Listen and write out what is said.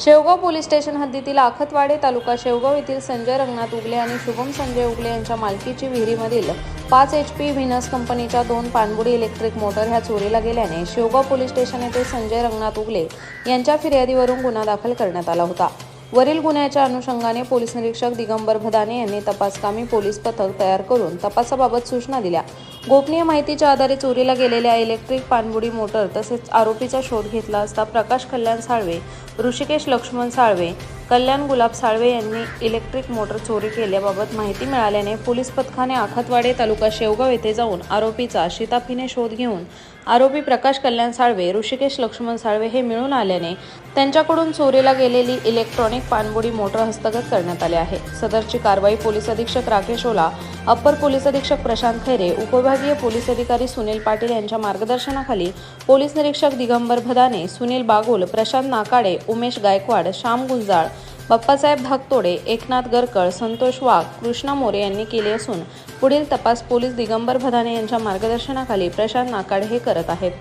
Shevgaon police station हद्दीतील आखतवाडे तालुका शेवगाव येथील संजय रंगनाथ उगले आणि शुभम संजय उगले यांच्या मालकीची विहिरीमधील पाच एच पी व्हिनस कंपनीच्या दोन पाणबुडी इलेक्ट्रिक मोटर ह्या चोरीला गेल्याने शेवगाव पोलीस स्टेशन येथे संजय रंगनाथ उगले यांच्या फिर्यादीवरून गुन्हा दाखल करण्यात आला होता. वरील गुन्ह्याच्या अनुषंगाने पोलीस निरीक्षक दिगंबर भदाने यांनी तपासकामी पोलीस पथक तयार करून तपासाबाबत सूचना दिल्या. गोपनीय माहितीच्या आधारे चोरीला गेलेल्या इलेक्ट्रिक पाणबुडी मोटर तसेच आरोपीचा शोध घेतला असता प्रकाश कल्याण साळवे ऋषिकेश लक्ष्मण साळवे कल्याण गुलाब साळवे यांनी इलेक्ट्रिक मोटर चोरी केल्याबाबत माहिती मिळाल्याने पोलीस पथकाने आखतवाडे तालुका शेवगाव येथे जाऊन आरोपीचा शिताफीने शोध घेऊन आरोपी प्रकाश कल्याण साळवे ऋषिकेश लक्ष्मण साळवे हे मिळून आल्याने त्यांच्याकडून चोरीला गेलेली इलेक्ट्रॉनिक पाणबुडी मोटर हस्तगत करण्यात आली आहे. सदरची कारवाई पोलीस अधीक्षक राकेश ओला अप्पर पोलीस अधीक्षक प्रशांत खैरे उपविभागीय पोलीस अधिकारी सुनील पाटील यांच्या मार्गदर्शनाखाली पोलीस निरीक्षक दिगंबर भदाने सुनील बागुल प्रशांत नाकाडे उमेश गायकवाड श्याम गुंजाळ बाप्पासाहेब धाकतोडे एकनाथ गरकळ संतोष वाघ कृष्णा मोरे यांनी केले असून पुढील तपास पोलीस दिगंबर भदाने यांच्या मार्गदर्शनाखाली प्रशांत नाकाडे हे करत आहेत.